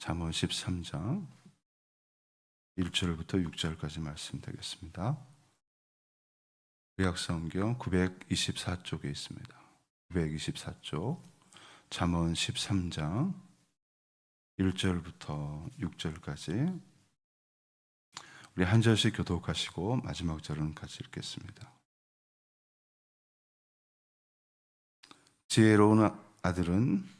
잠언 13장 1절부터 6절까지 말씀 되겠습니다. 구약성경 924쪽에 있습니다. 924쪽 잠언 13장 1절부터 6절까지 우리 한 절씩 교독하시고 마지막 절은 같이 읽겠습니다. 지혜로운 아들은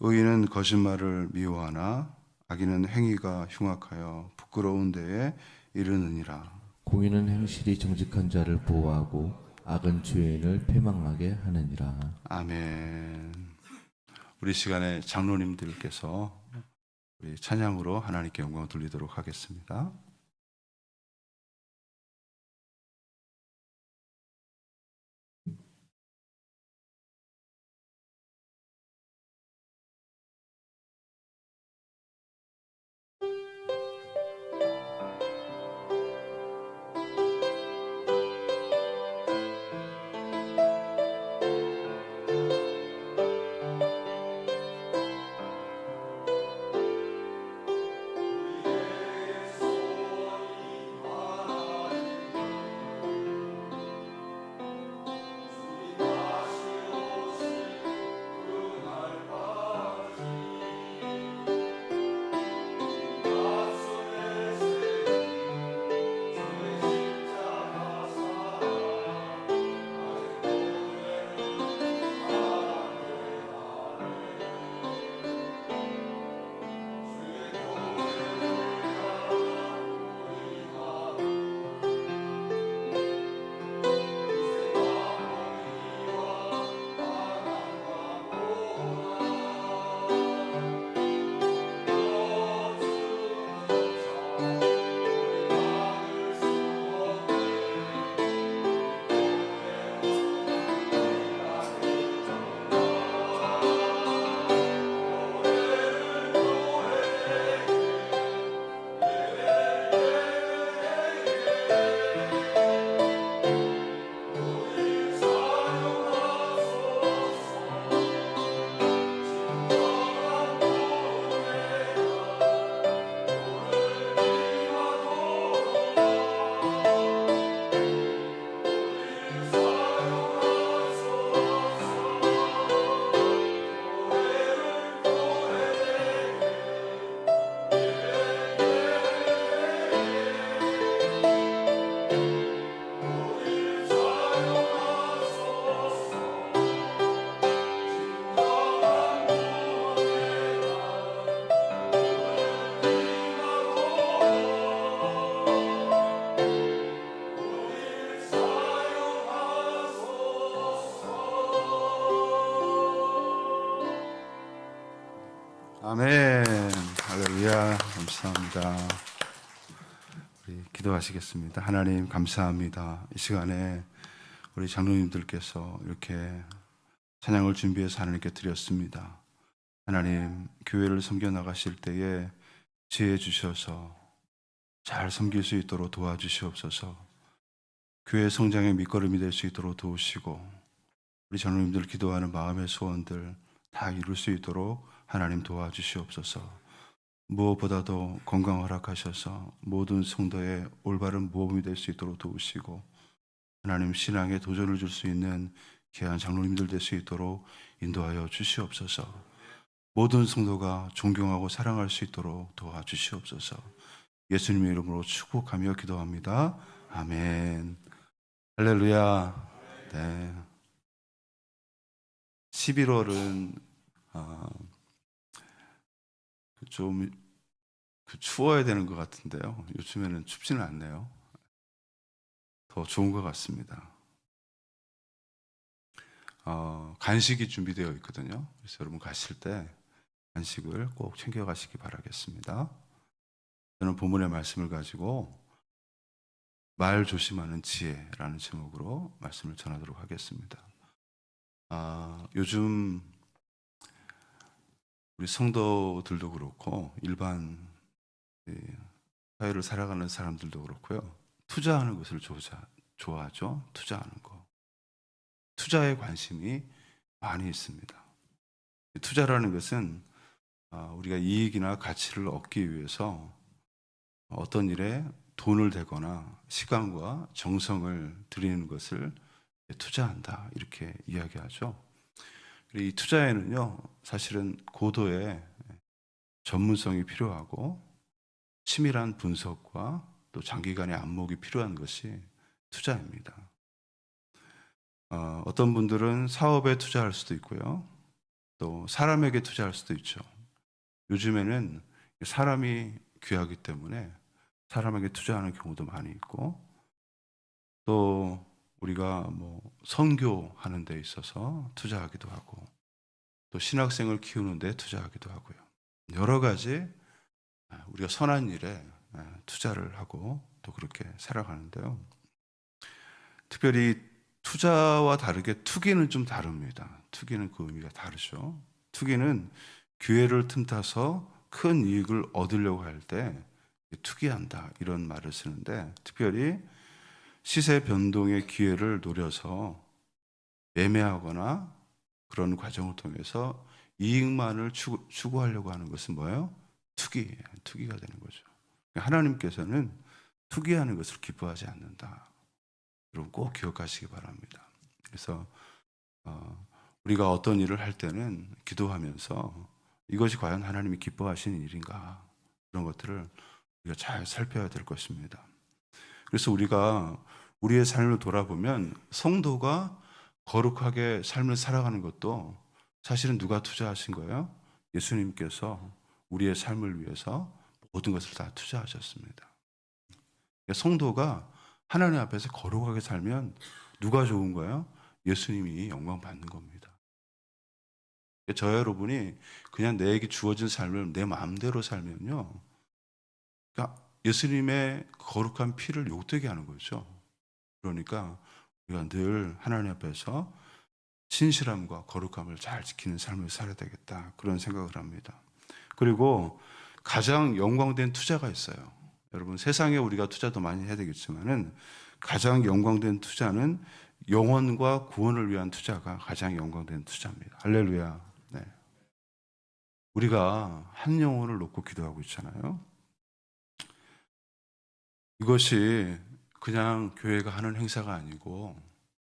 의인은 거짓말을 미워하나 악인은 행위가 흉악하여 부끄러운 데에 이르느니라. 공인은 행실이 정직한 자를 보호하고 악은 죄인을 패망하게 하느니라. 아멘. 우리 시간에 장로님들께서 우리 찬양으로 하나님께 영광을 돌리도록 하겠습니다. 기도하시겠습니다. 하나님 감사합니다. 이 시간에 우리 장로님들께서 이렇게 찬양을 준비해서 하나님께 드렸습니다. 하나님 교회를 섬겨 나가실 때에 지혜 주셔서 잘 섬길 수 있도록 도와주시옵소서. 교회 성장의 밑거름이 될 수 있도록 도우시고 우리 장로님들 기도하는 마음의 소원들 다 이룰 수 있도록 하나님 도와주시옵소서. 무엇보다도 건강 허락하셔서 모든 성도의 올바른 모범이 될 수 있도록 도우시고 하나님 신앙에 도전을 줄 수 있는 귀한 장로님들 될 수 있도록 인도하여 주시옵소서. 모든 성도가 존경하고 사랑할 수 있도록 도와주시옵소서. 예수님의 이름으로 축복하며 기도합니다. 아멘. 할렐루야. 네. 11월은 아, 좀 그 추워야 되는 것 같은데요. 요즘에는 춥지는 않네요. 더 좋은 것 같습니다. 어, 간식이 준비되어 있거든요. 그래서 여러분 가실 때 간식을 꼭 챙겨 가시기 바라겠습니다. 저는 본문의 말씀을 가지고 말 조심하는 지혜라는 제목으로 말씀을 전하도록 하겠습니다. 아, 요즘 우리 성도들도 그렇고 일반 이 사회를 살아가는 사람들도 그렇고요. 투자하는 것을 좋아, 좋아하죠. 투자하는 거. 투자에 관심이 많이 있습니다. 투자라는 것은 아, 우리가 이익이나 가치를 얻기 위해서 어떤 일에 돈을 대거나 시간과 정성을 들이는 것을 투자한다 이렇게 이야기하죠. 이 투자에는요 사실은 고도의 전문성이 필요하고 치밀한 분석과 또 장기간의 안목이 필요한 것이 투자입니다. 어, 어떤 분들은 사업에 투자할 수도 있고요. 또 사람에게 투자할 수도 있죠. 요즘에는 사람이 귀하기 때문에 사람에게 투자하는 경우도 많이 있고 또 우리가 뭐 선교하는 데 있어서 투자하기도 하고 또 신학생을 키우는 데 투자하기도 하고요. 여러 가지 아, 우리가 선한 일에 아, 투자를 하고 또 그렇게 살아가는데요. 특별히 투자와 다르게 투기는 좀 다릅니다. 투기는 그 의미가 다르죠. 투기는 기회를 틈타서 큰 이익을 얻으려고 할 때 투기한다 이런 말을 쓰는데 특별히 시세 변동의 기회를 노려서 매매하거나 그런 과정을 통해서 이익만을 추구, 추구하려고 하는 것은 뭐예요? 투기, 투기가 되는 거죠. 하나님께서는 투기하는 것을 기뻐하지 않는다. 여러분 꼭 기억하시기 바랍니다. 그래서 어, 우리가 어떤 일을 할 때는 기도하면서 이것이 과연 하나님이 기뻐하시는 일인가 그런 것들을 우리가 잘 살펴야 될 것입니다. 그래서 우리가 우리의 삶을 돌아보면 성도가 거룩하게 삶을 살아가는 것도 사실은 누가 투자하신 거예요? 예수님께서 우리의 삶을 위해서 모든 것을 다 투자하셨습니다. 그러니까 성도가 하나님 앞에서 거룩하게 살면 누가 좋은 거예요? 예수님이 영광 받는 겁니다. 저 여러분이 그냥 내게 주어진 삶을 내 마음대로 살면요. 그러니까 예수님의 거룩한 피를 욕되게 하는 거죠. 그러니까 우리가 늘 하나님 앞에서 신실함과 거룩함을 잘 지키는 삶을 살아야 되겠다. 그런 생각을 합니다. 그리고 가장 영광된 투자가 있어요. 여러분 세상에 우리가 투자도 많이 해야 되겠지만은 가장 영광된 투자는 영혼과 구원을 위한 투자가 가장 영광된 투자입니다. 할렐루야. 네. 우리가 한 영혼을 놓고 기도하고 있잖아요. 이것이 그냥 교회가 하는 행사가 아니고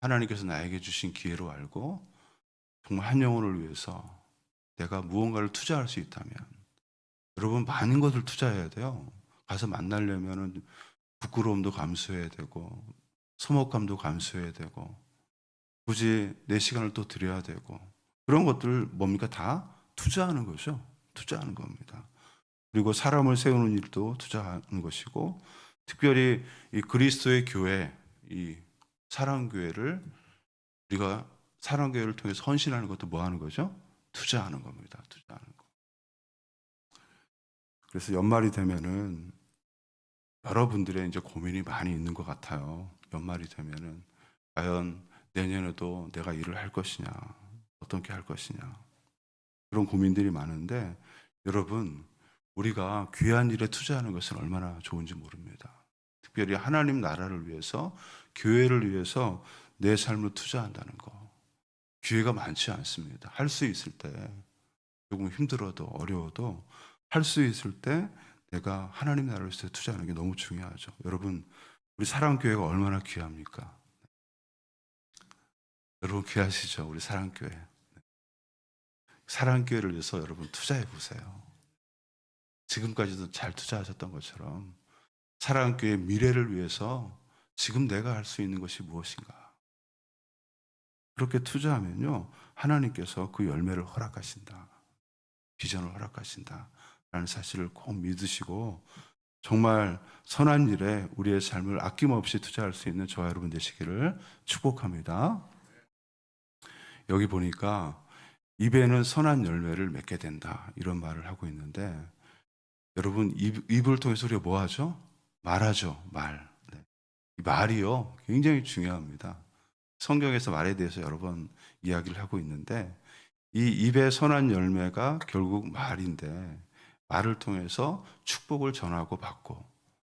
하나님께서 나에게 주신 기회로 알고 정말 한 영혼을 위해서 내가 무언가를 투자할 수 있다면 여러분 많은 것을 투자해야 돼요. 가서 만나려면은 부끄러움도 감수해야 되고 서먹감도 감수해야 되고 굳이 내 시간을 또 드려야 되고 그런 것들 뭡니까 다 투자하는 거죠. 투자하는 겁니다. 그리고 사람을 세우는 일도 투자하는 것이고 특별히 이 그리스도의 교회 이 사랑 교회를 우리가 사랑 교회를 통해서 헌신하는 것도 뭐 하는 거죠? 투자하는 겁니다. 투자하는 거. 그래서 연말이 되면은 여러분들의 이제 고민이 많이 있는 것 같아요. 연말이 되면은 과연 내년에도 내가 일을 할 것이냐, 어떻게 할 것이냐 그런 고민들이 많은데 여러분 우리가 귀한 일에 투자하는 것은 얼마나 좋은지 모릅니다. 특별히 하나님 나라를 위해서 교회를 위해서 내 삶을 투자한다는 거 기회가 많지 않습니다. 할 수 있을 때 조금 힘들어도 어려워도 할 수 있을 때 내가 하나님 나라를 위해서 투자하는 게 너무 중요하죠. 여러분 우리 사랑교회가 얼마나 귀합니까? 여러분 귀하시죠? 우리 사랑교회. 사랑교회를 위해서 여러분 투자해 보세요. 지금까지도 잘 투자하셨던 것처럼 사랑교회 미래를 위해서 지금 내가 할 수 있는 것이 무엇인가? 그렇게 투자하면요, 하나님께서 그 열매를 허락하신다. 비전을 허락하신다. 라는 사실을 꼭 믿으시고, 정말 선한 일에 우리의 삶을 아낌없이 투자할 수 있는 저와 여러분 되시기를 축복합니다. 여기 보니까 입에는 선한 열매를 맺게 된다. 이런 말을 하고 있는데 여러분 입, 입을 통해서 우리가 뭐 하죠? 말하죠. 말. 네. 이 말이요. 굉장히 중요합니다. 성경에서 말에 대해서 여러 번 이야기를 하고 있는데 이 입의 선한 열매가 결국 말인데 말을 통해서 축복을 전하고 받고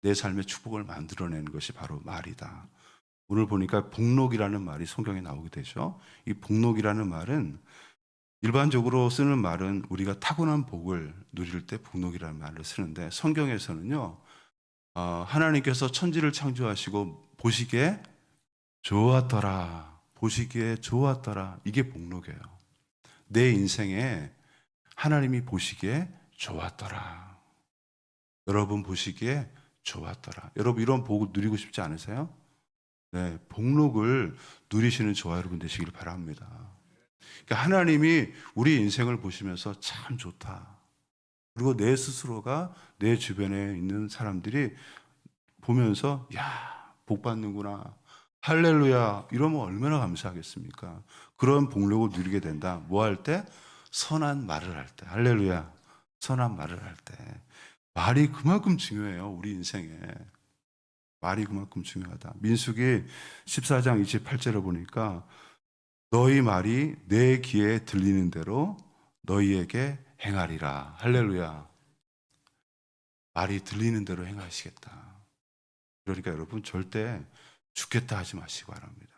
내 삶의 축복을 만들어내는 것이 바로 말이다. 오늘 보니까 복록이라는 말이 성경에 나오게 되죠. 이 복록이라는 말은 일반적으로 쓰는 말은 우리가 타고난 복을 누릴 때 복록이라는 말을 쓰는데 성경에서는요, 어, 하나님께서 천지를 창조하시고 보시기에 좋았더라, 보시기에 좋았더라. 이게 복록이에요. 내 인생에 하나님이 보시기에 좋았더라. 여러분 보시기에 좋았더라. 여러분 이런 복을 누리고 싶지 않으세요? 네, 복록을 누리시는 저와 여러분 되시길 바랍니다. 그러니까 하나님이 우리 인생을 보시면서 참 좋다. 그리고 내 스스로가 내 주변에 있는 사람들이 보면서 야, 복 받는구나. 할렐루야. 이러면 얼마나 감사하겠습니까? 그런 복록을 누리게 된다. 뭐 할 때? 선한 말을 할 때. 할렐루야. 선한 말을 할 때. 말이 그만큼 중요해요. 우리 인생에. 말이 그만큼 중요하다. 민숙이 14장 28절을 보니까 너희 말이 내 귀에 들리는 대로 너희에게 행하리라. 할렐루야. 말이 들리는 대로 행하시겠다. 그러니까 여러분 절대 죽겠다 하지 마시기 바랍니다.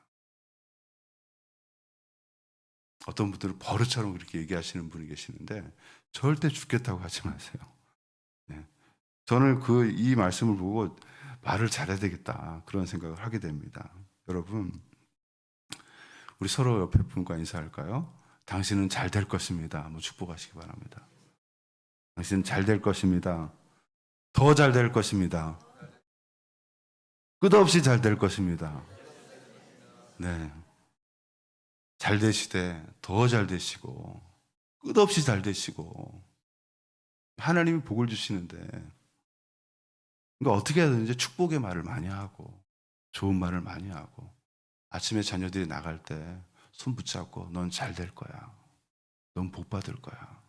어떤 분들은 버릇처럼 그렇게 얘기하시는 분이 계시는데 절대 죽겠다고 하지 마세요. 네. 저는 그 이 말씀을 보고 말을 잘해야 되겠다 그런 생각을 하게 됩니다. 여러분 우리 서로 옆에 분과 인사할까요? 당신은 잘 될 것입니다. 한번 축복하시기 바랍니다. 당신은 잘 될 것입니다. 더 잘 될 것입니다. 끝없이 잘 될 것입니다. 네. 잘 되시되 더 잘 되시고 끝없이 잘 되시고 하나님이 복을 주시는데 그러니까 어떻게 하든지 축복의 말을 많이 하고 좋은 말을 많이 하고 아침에 자녀들이 나갈 때 손 붙잡고 넌 잘 될 거야. 넌 복 받을 거야.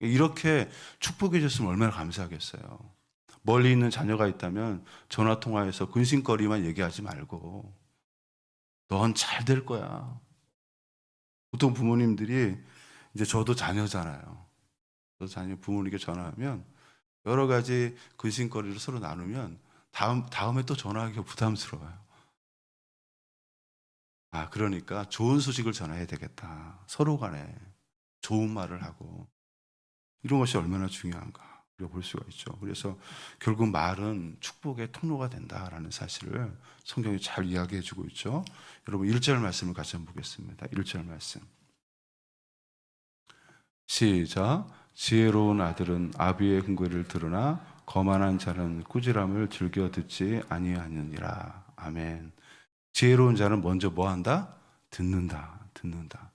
이렇게 축복해 줬으면 얼마나 감사하겠어요. 멀리 있는 자녀가 있다면 전화 통화해서 근심거리만 얘기하지 말고 넌 잘 될 거야. 보통 부모님들이 이제 저도 자녀잖아요. 저도 자녀 부모님께 전화하면 여러 가지 근심거리를 서로 나누면 다음 다음에 또 전화하기가 부담스러워요. 아, 그러니까 좋은 소식을 전해야 되겠다. 서로 간에 좋은 말을 하고 이런 것이 얼마나 중요한가 볼 수가 있죠. 그래서 결국 말은 축복의 통로가 된다라는 사실을 성경이 잘 이야기해 주고 있죠. 여러분 1절 말씀을 같이 한번 보겠습니다. 1절 말씀. 시작. 지혜로운 아들은 아비의 흥괴를 들으나 거만한 자는 꾸지람을 즐겨 듣지 아니하느니라. 아멘. 지혜로운 자는 먼저 뭐 한다? 듣는다. 듣는다.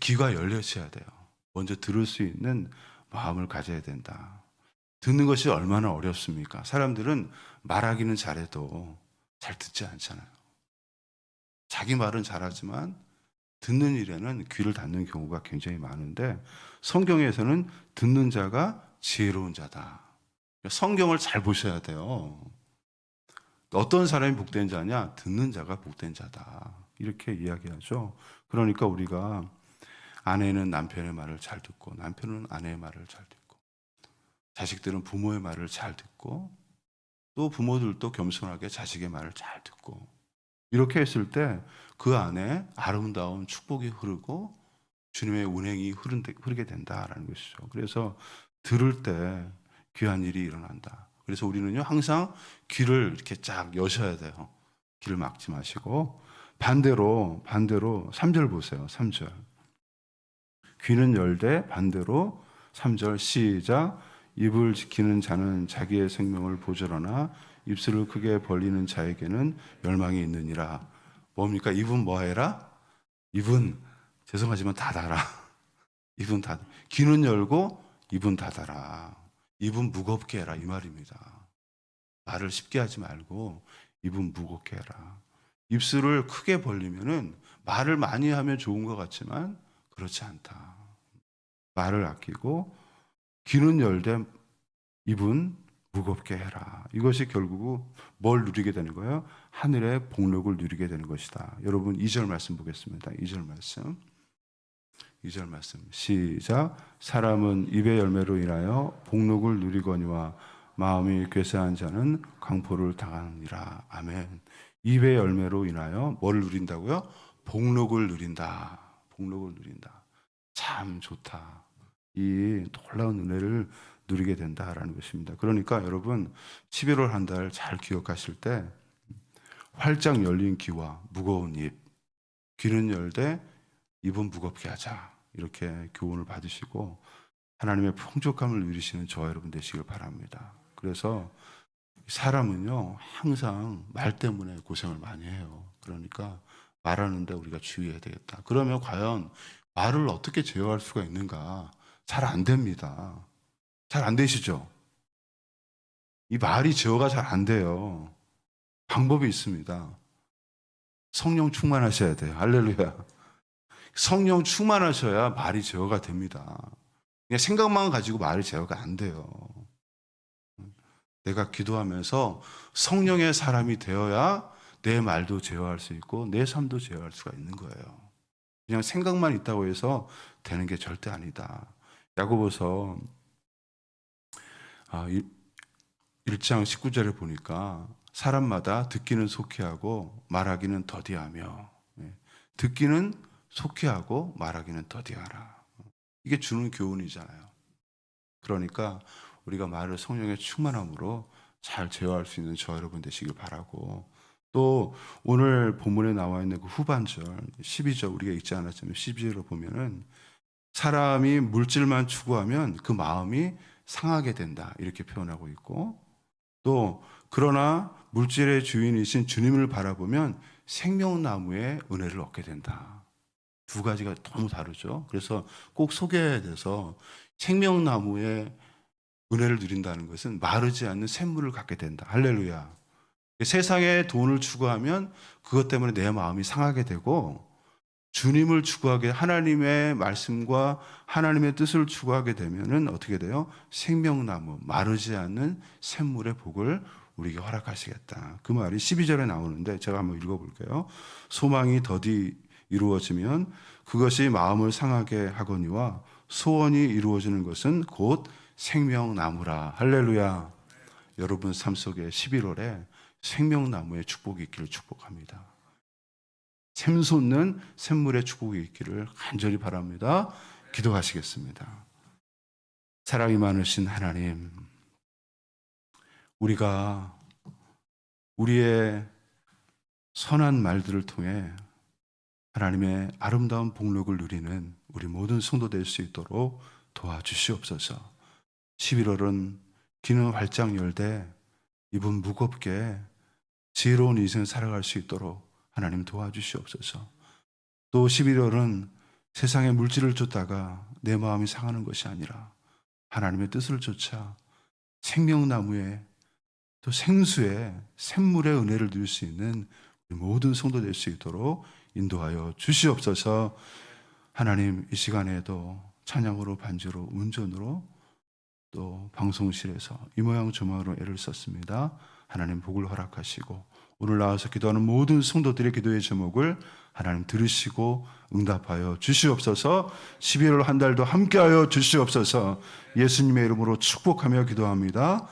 귀가 열려져야 돼요. 먼저 들을 수 있는 마음을 가져야 된다. 듣는 것이 얼마나 어렵습니까? 사람들은 말하기는 잘해도 잘 듣지 않잖아요. 자기 말은 잘하지만 듣는 일에는 귀를 닫는 경우가 굉장히 많은데 성경에서는 듣는 자가 지혜로운 자다. 성경을 잘 보셔야 돼요. 어떤 사람이 복된 자냐? 듣는 자가 복된 자다. 이렇게 이야기하죠. 그러니까 우리가 아내는 남편의 말을 잘 듣고 남편은 아내의 말을 잘 듣고 자식들은 부모의 말을 잘 듣고 또 부모들도 겸손하게 자식의 말을 잘 듣고 이렇게 했을 때 그 안에 아름다운 축복이 흐르고 주님의 운행이 흐르게 된다라는 것이죠. 그래서 들을 때 귀한 일이 일어난다. 그래서 우리는요 항상 귀를 이렇게 쫙 여셔야 돼요. 귀를 막지 마시고 반대로 반대로 3절 보세요. 3절. 귀는 열되 반대로 3절 시작 입을 지키는 자는 자기의 생명을 보존하나 입술을 크게 벌리는 자에게는 멸망이 있느니라. 뭡니까? 입은 뭐 해라? 입은 죄송하지만 닫아라. 입은 닫. 귀는 열고 입은 닫아라. 입은 무겁게 해라 이 말입니다. 말을 쉽게 하지 말고 입은 무겁게 해라. 입술을 크게 벌리면은 말을 많이 하면 좋은 것 같지만 그렇지 않다. 말을 아끼고 귀는 열되 입은 무겁게 해라. 이것이 결국 뭘 누리게 되는 거예요? 하늘의 복록을 누리게 되는 것이다. 여러분 2절 말씀 보겠습니다. 2절 말씀. 2절 말씀. 시작. 사람은 입의 열매로 인하여 복록을 누리거니와 마음이 괴사한 자는 강포를 당하니라. 아멘. 입의 열매로 인하여 뭘 누린다고요? 복록을 누린다. 복록을 누린다. 참 좋다. 이 놀라운 은혜를 누리게 된다라는 것입니다. 그러니까 여러분 11월 한 달 잘 기억하실 때 활짝 열린 귀와 무거운 입, 귀는 열되 입은 무겁게 하자 이렇게 교훈을 받으시고 하나님의 풍족함을 누리시는 저와 여러분 되시길 바랍니다. 그래서 사람은요 항상 말 때문에 고생을 많이 해요. 그러니까 말하는데 우리가 주의해야 되겠다. 그러면 과연 말을 어떻게 제어할 수가 있는가? 잘 안 됩니다. 잘 안 되시죠? 이 말이 제어가 잘 안 돼요. 방법이 있습니다. 성령 충만하셔야 돼요. 할렐루야. 성령 충만하셔야 말이 제어가 됩니다. 그냥 생각만 가지고 말이 제어가 안 돼요. 내가 기도하면서 성령의 사람이 되어야 내 말도 제어할 수 있고 내 삶도 제어할 수가 있는 거예요. 그냥 생각만 있다고 해서 되는 게 절대 아니다. 야고보서 아, 1장 19절에 보니까 사람마다 듣기는 속히 하고 말하기는 더디하며 예, 듣기는 속히 하고 말하기는 더디하라. 이게 주는 교훈이잖아요. 그러니까 우리가 말을 성령의 충만함으로 잘 제어할 수 있는 저 여러분 되시길 바라고 또 오늘 본문에 나와 있는 그 후반절 12절 우리가 읽지 않았지만 12절을 보면은 사람이 물질만 추구하면 그 마음이 상하게 된다 이렇게 표현하고 있고 또 그러나 물질의 주인이신 주님을 바라보면 생명나무의 은혜를 얻게 된다. 두 가지가 너무 다르죠. 그래서 꼭 소개해야 돼서 생명나무의 은혜를 누린다는 것은 마르지 않는 샘물을 갖게 된다. 할렐루야. 세상에 돈을 추구하면 그것 때문에 내 마음이 상하게 되고 주님을 추구하게 하나님의 말씀과 하나님의 뜻을 추구하게 되면은 어떻게 돼요? 생명나무 마르지 않는 샘물의 복을 우리에게 허락하시겠다. 그 말이 12절에 나오는데 제가 한번 읽어 볼게요. 소망이 더디 이루어지면 그것이 마음을 상하게 하거니와 소원이 이루어지는 것은 곧 생명나무라. 할렐루야. 여러분 삶 속에 11월에 생명나무의 축복이 있기를 축복합니다. 샘솟는 샘물의 축복이 있기를 간절히 바랍니다. 기도하시겠습니다. 사랑이 많으신 하나님, 우리가 우리의 선한 말들을 통해 하나님의 아름다운 복록을 누리는 우리 모든 성도 될 수 있도록 도와주시옵소서. 11월은 귀는 활짝 열되 입은 무겁게 지혜로운 인생 살아갈 수 있도록 하나님 도와주시옵소서. 또 11월은 세상의 물질을 쫓다가 내 마음이 상하는 것이 아니라 하나님의 뜻을 쫓아 생명나무에 또 생수에 샘물의 은혜를 누릴 수 있는 모든 성도 될 수 있도록 인도하여 주시옵소서. 하나님 이 시간에도 찬양으로 반주로 운전으로 또 방송실에서 이 모양 저 모양으로 애를 썼습니다. 하나님 복을 허락하시고 오늘 나와서 기도하는 모든 성도들의 기도의 제목을 하나님 들으시고 응답하여 주시옵소서 11월 한 달도 함께하여 주시옵소서 예수님의 이름으로 축복하며 기도합니다.